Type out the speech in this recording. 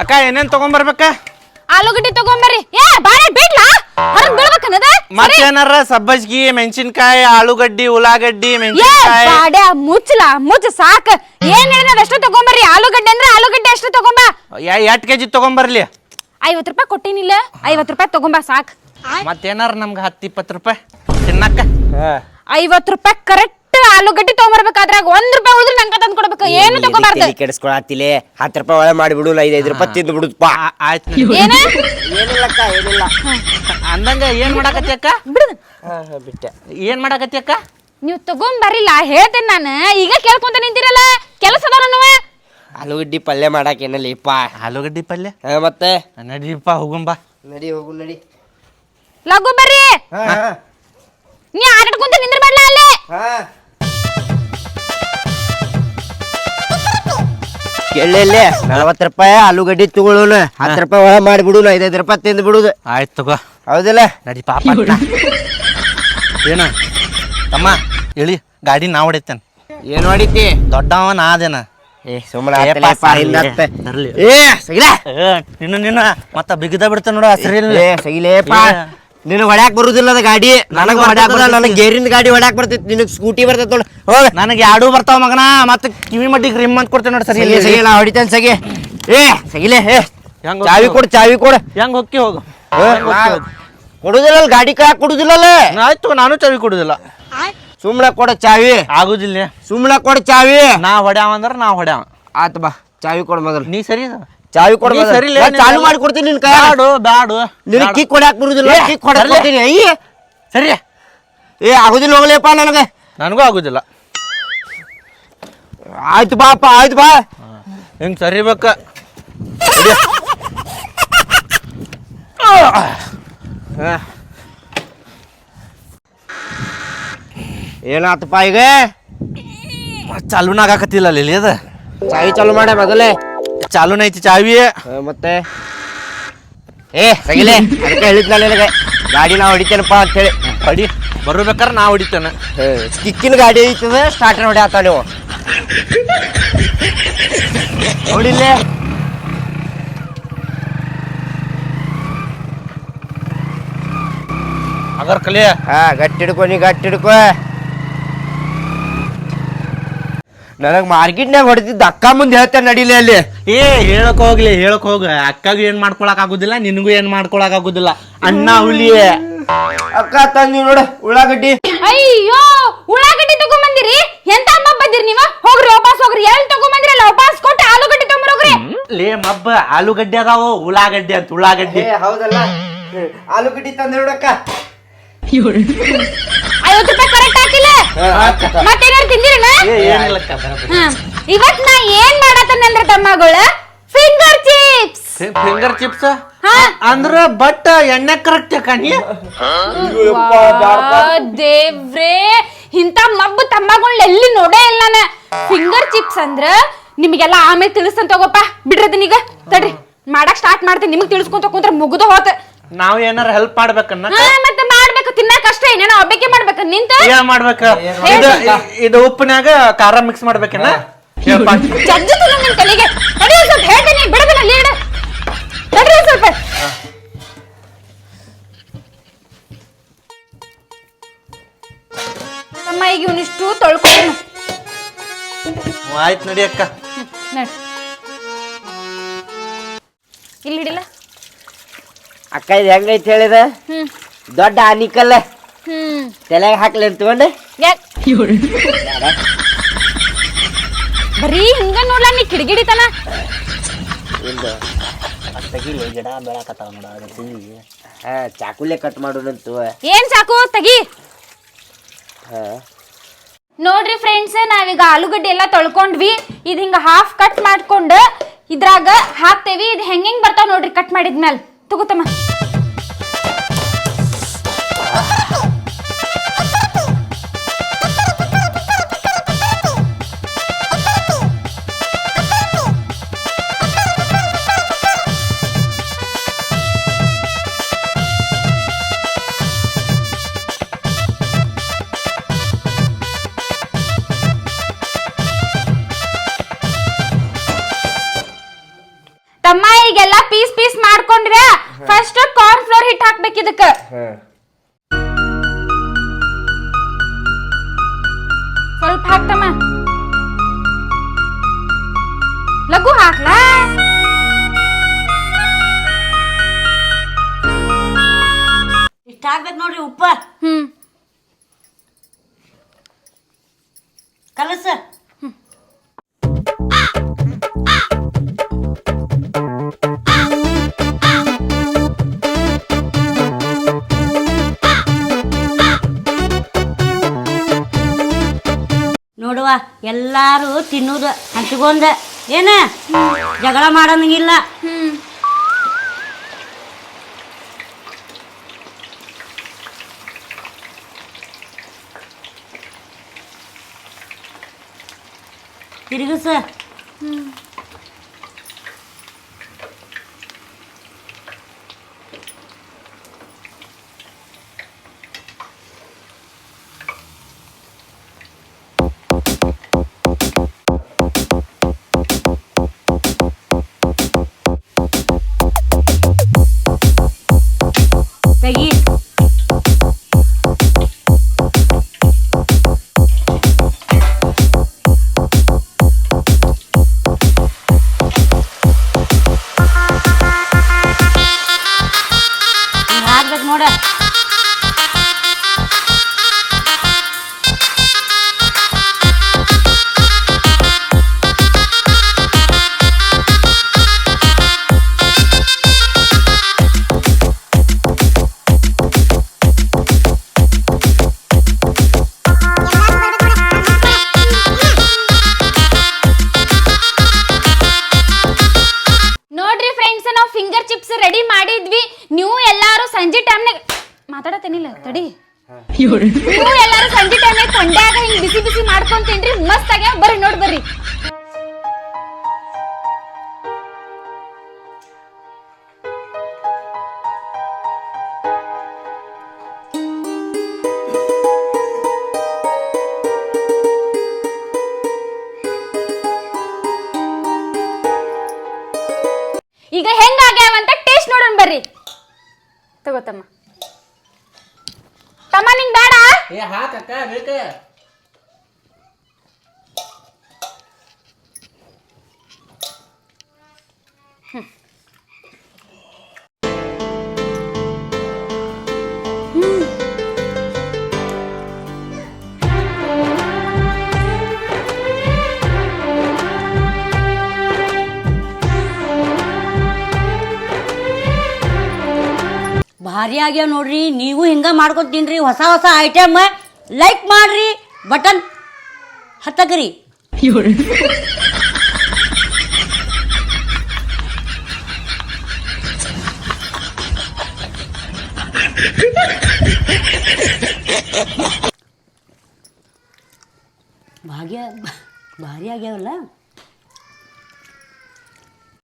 ಅಕ್ಕ ಏನೇನ್ ತಗೊಂಬರ್ಬೇಕ? ಆಲೂಗಡ್ಡಿ ತಗೊಂಬರ್ರಿ. ಏ ಬಾಳೆ ಬಿಡ್ಲಾ? ಹೊರಗ್ ಬೀಳ್ಬೇಕನ್ನದ? ಮತ್ತೇನಾರ ಸಬ್ಬಸ್ಗಿ ಮೆಣಸಿನ್ಕಾಯಿ ಆಲೂಗಡ್ಡಿ ಉಳ್ಳಾಗಡ್ಡಿ ಏ ಮೆಣಸಿನ್ಕಾಯಿ. ಮುಚ್ಚಲ ಮುಚ್ಚ ಸಾಕ. ಏನ್ ಅಷ್ಟು ತಗೊಂಬರ್ರಿ. ಆಲೂಗಡ್ಡೆ ಅಂದ್ರೆ ಆಲೂಗಡ್ಡೆ ಅಷ್ಟು ತಗೊಂಬ. ಎಟ್ ಕೆಜಿ ತಗೊಂಬರ್ಲಿ? ಐವತ್ ರೂಪಾಯಿ ಕೊಟ್ಟಿನಿಲ್ಲ. ಐವತ್ ರೂಪಾಯಿ ತಗೊಂಬ ಸಾಕ್. ಮತ್ತೇನಾರ ನಮ್ಗೆ ಹತ್ತು ಇಪ್ಪತ್ತು ರೂಪಾಯಿ ತಿನ್ನಕ್ಕ? ಐವತ್ ರೂಪಾಯಿ ಕರೆಕ್ಟ್ ಆಲೂಗಡ್ಡಿ ತಗೊಂಬರ್ಬೇಕು ಅದ್ರಾಗ ಒಂದ್ ರೂಪಾಯಿ ಉಳಿದ್ರೆ ನಂಗೆ ತಂದು ಕೊಡ್ಬೇಕು ಏನು ತಗೋಬಾರ್ದು? ಕೆಡಿಸ್ಕೊಳತ್ತಿಲೆ ಹತ್ತು ರೂಪಾಯಿ ಒಳಗೆ ಮಾಡಿಬಿಡು ನಾ ಐದೈದು ರೂಪಾಯಿ ತಿಂದು ಬಿಡುದಪ್ಪ ಆಯ್ತು. ಏನ? ಏನಿಲ್ಲಕ್ಕ ಏನಿಲ್ಲ. ಅಂದಂಗ ಏನ್ ಮಾಡಾಕತ್ತಿ ಅಕ್ಕ? ಬಿಡುದು ಬಿಟ್ಟೆ. ಏನ್ ಮಾಡಾಕತ್ತಿ ಅಕ್ಕ? ನೀವ್ ತಗೊಂಬರಿಲ್ಲ ಹೇಳ್ತೇನೆ ನಾನು. ಈಗ ಕೇಳ್ಕೊಂತ ನಿಂತಿರಲ್ಲ ಕೆಲಸ ನನ್ನವ ಆಲೂಗಡ್ಡಿ ಪಲ್ಯ ಮಾಡಾಕ ಇಪ್ಪ ಆಲೂಗಡ್ಡಿ ಪಲ್ಯ? ಮತ್ತೆ? ನಡೀಪ್ಪ ಹೋಗುಂಬ ನಡಿ ಹೋಗು ನಡಿ. ಲಘು ಬರ್ರಿ. ನೀ ಆಟಾಡ್ಕೊಂತ ನಿಂದ್ರ ಬರ್ಲ ಅಲ್ಲೇ ಕೇಳಲೆ ನಲವತ್ತು ರೂಪಾಯಿ ಆಲೂಗಡ್ಡಿ ತಗೊಳ್ಳೋಣ ಹತ್ತು ರೂಪಾಯಿ ಒಳ ಮಾಡಿಬಿಡು ನಾ ಐದೈದು ರೂಪಾಯಿ ತಿಂದು ಬಿಡುದು. ಆಯ್ತು ತಗೋ. ಹೌದಿಲ್ಲ? ನಡಿ ಪಾಪ ಏನ? ತಮ್ಮ ಇಳಿ ಗಾಡಿ ನಾ ಹೊಡಿತೇನೆ. ಏನು ಹೊಡಿತಿ? ದೊಡ್ಡವ ನಾ ಅದೇನ ಏ ಸುಮ್ಮನೆ ಏ ಸಗಿಲ. ನಿನ್ನ ನಿನ್ನ. ಮತ್ತ ಬಿಗಿದ ಬಿಡ್ತ ನೋಡು ಹಸಿರಿಲ್ಲ ಏ ಸಗಿಲೇಪ ಏ. ನಿನಗೆ ಹೊಡ್ಯಾಕ್ ಬರುದಿಲ್ಲ ಅದ ಗಾಡಿ? ನನಗೆ ಹೊಡ್ಯಾಕ್ ಬರಲ್ಲ ನನಗೆ ಗೇರಿಂದ ಗಾಡಿ ಹೊಡ್ಯಾಕ್ ಬರ್ತೈತಿ ನಿನಗೆ ಸ್ಕೂಟಿ ಬರ್ತೈತಿ ನೋಡ್. ಹೋಗ. ನನಗೆ ಯಾಡೂ ಬರ್ತಾವ ಮಗನ. ಮತ್ತೆ ಕಿವಿ ಮಟ್ಟಿಗೆ ರಿಮ್ ಅಂತ ಕೊಡ್ತೇನೆ ನೋಡಿ ಸರಿ ಸಗಿ ನಾ ಹೊಡಿತೇನೆ ಸಗಿ. ಏ ಸಗಿಲೆ ಏ. ಹೆಂಗ್ ಚಾವಿ ಕೊಡು ಚಾವಿ ಕೊಡು. ಹೆಂಗ್ ಹೊಕ್ಕಿ ಹೋಗು? ಕೊಡುದಿಲ್ಲ ಗಾಡಿ ಕಾಯಕ್ ಕೊಡುದಿಲ್ಲ ಆಯ್ತು ನಾನು ಚಾವಿ ಕೊಡುದಿಲ್ಲ. ಸುಮ್ಮನೆ ಕೊಡ ಚಾವಿ. ಆಗುದಿಲ್ಲ. ಸುಮ್ಮನೆ ಕೊಡ ಚಾವಿ. ನಾ ಹೊಡ್ಯಾವ ಅಂದ್ರ ನಾ ಹೊಡ್ಯಾವ. ಆತ ಬಾ ಚಾವಿ ಕೊಡು ಮೊದಲು. ನೀ ಸರಿ. ಚಾವಿ ಕೊಡು ನೀ. ಸರಿ ಇಲ್ಲ, ಚಾಲು ಮಾಡಿ ಕೊಡ್ತೀನಿ ನಿನ್ ಕೈ ಬ್ಯಾಡು ಬ್ಯಾಡು ಬ್ಯಾಡು. ಕಿಕ್ ಹೊಡ್ಯಾಕ್ ಬರುದಿಲ್ಲ ಏ, ಕಿಕ್ ಬರ್ಲಿ. ಕೊಡ್ತೀನಿ ಅಯ್ಯ ಸರಿ ಏ ಆಗುದಿಲ್ಲ ಹೋಗ್ಲಿಯಪ್ಪ ನನಗೆ. ನನಗೂ ಆಗುದಿಲ್ಲ. ಆಯ್ತು ಬಾಪ ಆಯ್ತು ಬಾ. ಹಿಂಗ್ ಸರಿಬೇಕ ಏನಾತಪ್ಪ ಈಗ? ಚಾಲೂನ ಆಗಾಕತ್ತಿಲ್ಲ ಅಲ್ಲಿ ಅದ. ಚಾವಿ ಚಾಲು ಮಾಡ ಮೊದಲೇ. ಚಾಲೂನ ಐತಿ ಚಾವಿ ಮತ್ತೆ? ಏ ಸಗಿಲೆ ಅದಕ್ಕೆ ಹೇಳಿದ್ನಲ್ಲ ನಿನಗೆ. ಗಾಡಿ ನಾ ಹೊಡಿತೇನಪ್ಪ ಅಂತೇಳಿ ಹೊಡಿ. ಬರ್ಬೇಕಾರ ನಾ ಹೊಡಿತೇನೆ. ಕಿಕ್ಕಿನ ಗಾಡಿ ಐತದ ಸ್ಟಾರ್ಟರ್ ಹೊಡ್ಯಾತ ನೀವು. ನೋಡಿಲ್ಲೇ? ಅಗರ್ ಕಲಿ ಹಾ ಗಟ್ಟಿ ಹಿಡ್ಕೊ ನೀ ಗಟ್ಟಿ ಹಿಡ್ಕೊ ನನಗೆ ಮಾರ್ಕೆಟ್ನಾಗ ಹೊಡೆದಿದ್ದ ಅಕ್ಕ ಮುಂದೆ ಹೇಳ್ತೇನೆ ನಡಿಲಿ ಅಲ್ಲಿ. ಏ ಹೇಳಕ್ ಹೋಗ್ಲಿ ಹೇಳಕ್ ಹೋಗ. ಅಕ್ಕಗೂ ಏನ್ ಮಾಡ್ಕೊಳಕ್ ಆಗುದಿಲ್ಲ ನಿನಗೂ ಏನ್ ಮಾಡ್ಕೊಳಕ್ ಆಗುದಿಲ್ಲ. ಅಣ್ಣ ಹುಲಿ ಅಕ್ಕ ತಂದಿ ನೋಡು ಉಳ್ಳಾಗಡ್ಡಿ. ಅಯ್ಯೋ ಉಳ್ಳಾಗಡ್ಡಿ ತಗೊಂಬಂದಿರಿ? ಎಂತ ಅಮ್ಮ ಬಂದಿರಿ ನೀವ? ಹೋಗ್ರಿ ವಾಪಸ್ ಹೋಗ್ರಿ. ಎಲ್ಲಿ ಅಲ್ಲ ವಾಪಸ್ ಕೊಟ್ಟು ಆಲೂಗಡ್ಡಿ ತಗೊಂಬರೋಗ್ರಿ ಲೇ ಮಬ್ಬ ಆಲೂಗಡ್ಡೆ ಅದಾವ ಉಳ್ಳಾಗಡ್ಡಿ ಅಂತ ಉಳ್ಳಾಗಡ್ಡಿ. ಹೌದಲ್ಲ. ಆಲೂಗಡ್ಡಿ ತಂದೆ ನೋಡಕ್ಕ ಐವತ್ತು ರೂಪಾಯಿ ಕರೆಕ್ಟ್ ಹಾಕಿಲ್ಲ? ಮತ್ತೇನಾರು ತಿಂದಿರಣ ಇವತ್ ನಾ ಏನ್ ಮಾಡತ್ತಂದ್ರ ತಮ್ಮಗಳ? ಫಿಂಗರ್ ಚಿಪ್ಸ್ ಫಿಂಗರ್ ಚಿಪ್ಸ್ ಹಾ. ಅಂದ್ರ ಬಟ್ ಎಣ್ಣೆ ಕರೆಕ್ಟ್ ಕಣಿ? ದೇವ್ರೇ. ಇಂತ ಮಬ್ಬು ತಮ್ಮಗಳ್ ಎಲ್ಲಿ ನೋಡೇ ಇಲ್ಲ ನಾನ. ಫಿಂಗರ್ ಚಿಪ್ಸ್ ಅಂದ್ರ ನಿಮಗೆಲ್ಲ ಆಮೇಲೆ ತಿಳಿಸ್ತಂತ ತಗೋಪ್ಪ. ಈಗ. ತಡ್ರಿ. ಮಾಡಕ್ ಸ್ಟಾರ್ಟ್ ಮಾಡ್ತೀನಿ. ನಿಮಗ್ ತಿಳಿಸ್ಕೊಂತ ಕುಂತ್ರ ಮುಗಿದು ಹೋತ. ನಾವ್ ಏನಾರ ಹೆಲ್ಪ್ ಮಾಡ್ಬೇಕನ್ನ? ಹಾ ಮತ್ತೆ ಮಾಡ್ಬೇಕು ತಿನ್ನಕ್ ಅಷ್ಟೇ ಏನೇನ ಒಬ್ಬಕ್ಕೆ ಮಾಡ್ಬೇಕು? ನಿಂತ? ಏನ್ ಮಾಡ್ಬೇಕ? ಇದು ಇದು ಉಪ್ಪಿನಾಗ ಖಾರ ಮಿಕ್ಸ್ ಮಾಡ್ಬೇಕೇನ? ನಿನ್ ತಲೆಗೆ ತಡಿ ಒಂದ್ ಸ್ವಲ್ಪ ಹೇಳ್ತೀನಿ ಬಿಡದಿಲ್ಲ ಅಲ್ಲಿ ಇಡು ತಡ್ರಿ ಒಂದ್ ಸ್ವಲ್ಪ. ಅಮ್ಮ ಈಗ ಇವನಿಷ್ಟು ತೊಳ್ಕೊಂಡು ಹ್ಮ್, ಆಯ್ತ್ ನಡಿ ಅಕ್ಕ. ನಡ್. ಇಲ್ಲಿ ಹಿಡಿಲ್ಲ ಅಕ್ಕ ಇದು ಹೆಂಗೈತೆ ಹೇಳಿದ? ದೊಡ್ಡ ಆನಿಕಲ್ಲ ಹ್ಮ್. ತಲೆಗೆ ಹಾಕ್ಲಿ ಅಂತ ತಗೊಂಡು? ಯಾಕ್? ಬರೀ ಹಿಂಗ ನೋಡ್ಲ ನೀ ಕಿಡಿಗಿಡಿತನ ಒಂದು ಹಾ ಚಾಕುಲೆ ಕಟ್ ಮಾಡೋಣಂತು. ಏನ್ ಸಾಕು ತಗಿ. ಹಾ. ನೋಡ್ರಿ ಫ್ರೆಂಡ್ಸ್ ನಾವೀಗ ಆಲೂಗಡ್ಡೆ ಎಲ್ಲ ತೊಳ್ಕೊಂಡ್ವಿ. ಇದು ಹಿಂಗ ಹಾಫ್ ಕಟ್ ಮಾಡ್ಕೊಂಡು ಇದ್ರಾಗ ಹಾಕ್ತೇವಿ. ಇದು ಹೆಂಗ್ ಹೆಂಗ್ ಬರ್ತಾವ ನೋಡ್ರಿ ಕಟ್ ಮಾಡಿದ್ಮೇಲೆ. ತಗೋತಮ್ಮ. ಪೀಸ್ ಪೀಸ್ ಮಾಡ್ಕೊಂಡ್ರ ಫಸ್ಟ್ ಕಾರ್ನ್ ಫ್ಲೋರ್ ಹಿಟ್ ಹಾಕ್ಬೇಕು ಇದಕ್ಕ ಸ್ವಲ್ಪ ಹಾಕ್ತಮ್ಮ ಲಘು ಹಾಕ್ಲಾ ಇಷ್ಟ ಆಗ್ಬೇಕು ನೋಡ್ರಿ ಉಪ್ಪ ಹ್ಮ್ ಕಲಸ ನೋಡುವ ಎಲ್ಲಾರು ತಿನ್ನುದು ಹಂಚ್ಕೊಂಡ. ಏನ? ಜಗಳ ಮಾಡಂಗಿಲ್ಲ. ಹ್ಮ್. ತಿರುಗಿಸ. ನೀವು ಎಲ್ಲಾರು ಸಂಜೆ ಟೈಮ್ ಕೊಂಡ್ಯಾಗ ಹಿಂಗ್ ಬಿಸಿ ಬಿಸಿ ಮಾಡ್ಕೊಂಡ್ ತಿನ್ರಿ ಮಸ್ತ್ ಆಗ್ಯಾವ. ಬರ್ರಿ, ನೋಡ್ ಬರ್ರಿ. ಈಗ ಹೆಂಗ್ ಆಗ್ಯಾವಂತ ಟೇಸ್ಟ್ ನೋಡೋಣ ಬರ್ರಿ. ತಗೋತಮ್ಮ. ತಮ್ಮ ನಿಂಗ್ ಬೇಡ. ಏ ಹಾಕಕ್ಕ ಬೇಕ. ಭಾರಿ ಆಗ್ಯಾವ ನೋಡ್ರಿ, ನೀವು ಹಿಂಗ ಮಾಡ್ಕೊತೀನ್ರಿ ತಿನ್ರಿ ಹೊಸ ಹೊಸ ಐಟಮ್ ಲೈಕ್ ಮಾಡ್ರಿ ಬಟನ್ ಹತ್ತಕ್ರಿ. ಭಾಗ್ಯ, ಭಾರಿ ಆಗ್ಯಾವಲ್ಲ?